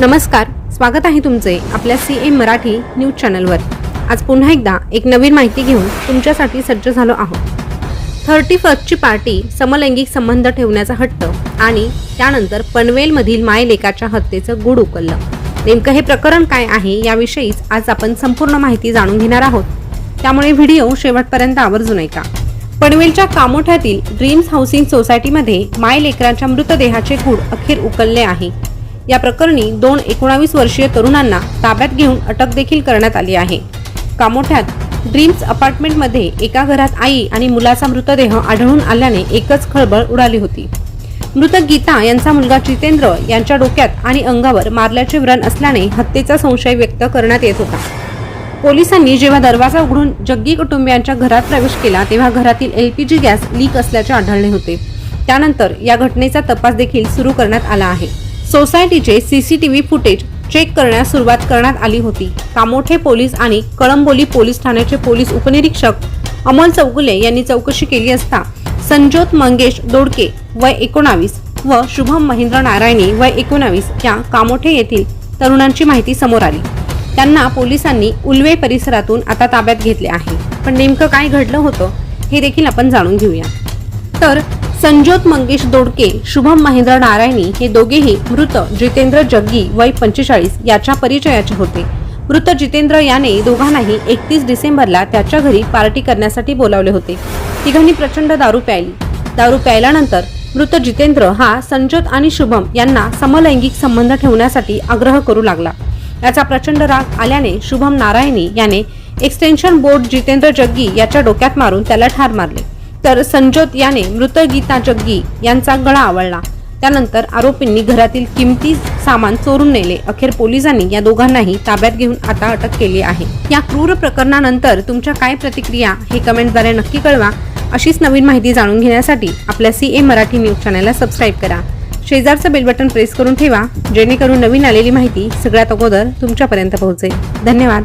नमस्कार स्वागत आहे तुमचे आपल्या सी एम मराठी न्यूज चॅनलवर. आज पुन्हा एकदा एक नवीन माहिती घेऊन तुमच्यासाठी सज्ज झालो आहोत. थर्टी फर्स्टची पार्टी समलैंगिक संबंध ठेवण्याचा हट्ट आणि त्यानंतर पनवेलमधील मायलेकाच्या हत्येचं गुड उकललं. नेमकं हे प्रकरण काय आहे याविषयीच आज आपण संपूर्ण माहिती जाणून घेणार आहोत. त्यामुळे व्हिडिओ शेवटपर्यंत आवर्जून ऐका. पनवेलच्या कामोठ्यातील ड्रीम्स हाऊसिंग सोसायटीमध्ये माय लेकरांच्या मृतदेहाचे गूढ अखेर उकलले आहे. या प्रकरणी दोन एकोणावीस वर्षीय तरुणांना ताब्यात घेऊन अटक देखील करण्यात आली आहे. कामोठ्यात ड्रीम्स अपार्टमेंटमध्ये एका घरात आई आणि मुलाचा मृतदेह आढळून आल्याने एकच खळबळ उडाली होती. मृत गीता यांचा मुलगा जितेंद्र यांच्या डोक्यात आणि अंगावर मारल्याचे व्रण असल्याने हत्येचा संशय व्यक्त करण्यात येत होता. पोलिसांनी जेव्हा दरवाजा उघडून जग्गी कुटुंबियांच्या घरात प्रवेश केला तेव्हा घरातील एलपीजी गॅस लीक असल्याचे आढळले होते. त्यानंतर या घटनेचा तपास देखील सुरू करण्यात आला आहे. सोसायटीचे सीसीटीव्ही फुटेज चेक करण्यास सुरुवात करण्यात आली होती. कामोठे पोलीस आणि कळंबोली पोलीस ठाण्याचे पोलीस उपनिरीक्षक अमोल चौगुले यांनी चौकशी केली असता संजोत मंगेश दोडके वय एकोणावीस व शुभम महेंद्र नारायणी वय एकोणावीस या कामोठे येथील तरुणांची माहिती समोर आली. त्यांना पोलिसांनी उल्वे परिसरातून आता ताब्यात घेतले आहे. पण नेमकं काय घडलं होतं हे देखील आपण जाणून घेऊया. तर संजोत मंगेश दोडके शुभम महेंद्र नारायणी हे दोघेही मृत जितेंद्र जग्गी वय पंचेचाळीस याच्या परिचयाचे होते. मृत जितेंद्र याने दोघांनाही एकतीस डिसेंबरला त्याच्या घरी पार्टी करण्यासाठी बोलावले होते. तिघांनी प्रचंड दारू प्यायली. दारू प्यायल्यानंतर मृत जितेंद्र हा संजोत आणि शुभम यांना समलैंगिक संबंध ठेवण्यासाठी आग्रह करू लागला. याचा प्रचंड राग आल्याने शुभम नारायणी याने एक्सटेन्शन बोर्ड जितेंद्र जग्गी याच्या डोक्यात मारून त्याला ठार मारले. तर संजोत याने मृत गीता जग्गी यांचा गळा आवळला. त्यानंतर आरोपींनी घरातील किमती सामान चोरून नेले. अखेर पोलिसांनी या दोघांनाही ताब्यात घेऊन आता अटक केली आहे. या क्रूर प्रकरणानंतर तुमच्या काय प्रतिक्रिया हे कमेंटद्वारे नक्की कळवा. अशीच नवीन माहिती जाणून घेण्यासाठी आपल्या सी ए मराठी न्यूज चॅनलला सबस्क्राईब करा. शेजारचं बेल बटन प्रेस करून ठेवा जेणेकरून नवीन आलेली माहिती सगळ्यात अगोदर तुमच्यापर्यंत पोहोचेल. धन्यवाद.